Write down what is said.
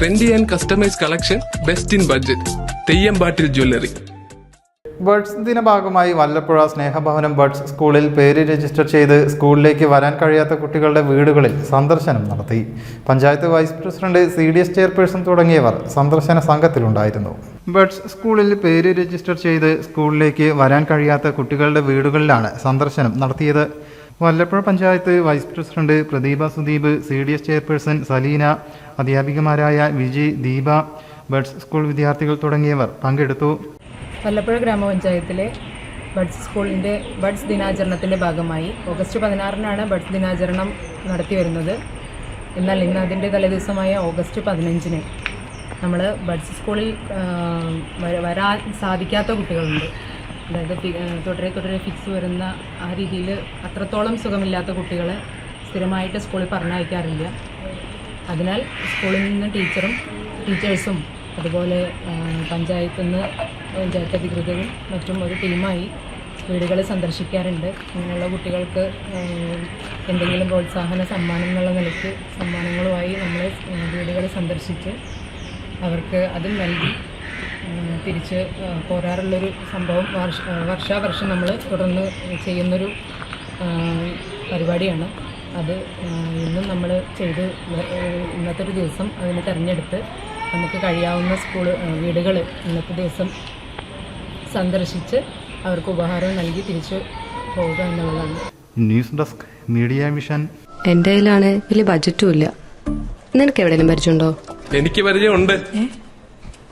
Trendy and customise collection best in budget തെയ്യമ്പാട്ടിൽ jewellery buds ദിന ഭാഗമായി Vallappuzha സ്നേഹഭവനം buds സ്കൂളിൽ പേര് രജിസ്റ്റർ ചെയ്ത് സ്കൂളിലേക്ക് വരാൻ കഴിയാത്ത കുട്ടികളുടെ വീടുകളിൽ സന്ദർശനം നടത്തി. Panchayat vice president C D S chairperson തുടങ്ങിയവർ സന്ദർശന സംഘത്തിലുണ്ടായിരുന്നു. ബഡ്സ് സ്കൂളിൽ പേര് രജിസ്റ്റർ ചെയ്ത് സ്കൂളിലേക്ക് വരാൻ കഴിയാത്ത കുട്ടികളുടെ വീടുകളിലാണ് സന്ദർശനം നടത്തിയത്. Vallappuzha panchayat vice president Pradeepa Sudeep C D S chairperson Saleena അധ്യാപികമാരായ Viji Deepa buds school വിദ്യാർത്ഥികൾ തുടങ്ങിയവർ പങ്കെടുത്തു. വല്ലപ്പുഴ ഗ്രാമപഞ്ചായത്തിലെ ബഡ്സ് സ്കൂളിന്റെ ബഡ്സ് ദിനാചരണത്തിന്റെ ഭാഗമായി ഓഗസ്റ്റ് പതിനാറിനാണ് ബഡ്സ് ദിനാചരണം നടത്തി വരുന്നത്. എന്നാൽ ഇന്ന് അതിന്റെ തലേദിവസമായ ഓഗസ്റ്റ് പതിനഞ്ചിന് നമ്മൾ ബഡ്സ് സ്കൂളിൽ വരാൻ സാധിക്കാത്ത കുട്ടികളുണ്ട്. അതായത് തുടരെ തുടരെ ഫിക്സ് വരുന്ന ആ രീതിയിൽ അത്രത്തോളം സുഖമില്ലാത്ത കുട്ടികളെ സ്ഥിരമായിട്ട് സ്കൂളിൽ പറഞ്ഞയക്കാറില്ല. അതിനാൽ സ്കൂളിൽ നിന്ന് ടീച്ചറും ടീച്ചേഴ്സും അതുപോലെ പഞ്ചായത്തിൽ നിന്ന് പഞ്ചായത്ത് അധികൃതരും മറ്റും ഒരു ടീമായി വീടുകൾ സന്ദർശിക്കാറുണ്ട്. അങ്ങനെയുള്ള കുട്ടികൾക്ക് എന്തെങ്കിലും പ്രോത്സാഹന സമ്മാനം എന്നുള്ള നിലയ്ക്ക് സമ്മാനങ്ങളുമായി നമ്മൾ വീടുകൾ സന്ദർശിച്ച് അവർക്ക് അതും നൽകി. തിരിച്ച് പോരാറുള്ളൊരു സംഭവം വർഷ വർഷാവർഷം നമ്മൾ തുടർന്ന് ചെയ്യുന്നൊരു പരിപാടിയാണ്. അത് ഇന്നും നമ്മൾ ചെയ്ത് ഇന്നത്തെ ഒരു ദിവസം അതിനെ തിരഞ്ഞെടുത്ത് നമുക്ക് കഴിയാവുന്ന സ്കൂൾ വീടുകൾ ഇന്നത്തെ ദിവസം സന്ദർശിച്ച് അവർക്ക് ഉപഹാരം നൽകി തിരിച്ചു പോവുക എന്നുള്ളതാണ്. News desk media mission. എന്റെ കയ്യിലാണ് വലിയ ബജറ്റും ഇല്ല. നിനക്ക് എവിടെയെങ്കിലും പരിചയമുണ്ടോ? എനിക്ക് പരിചയമുണ്ട്.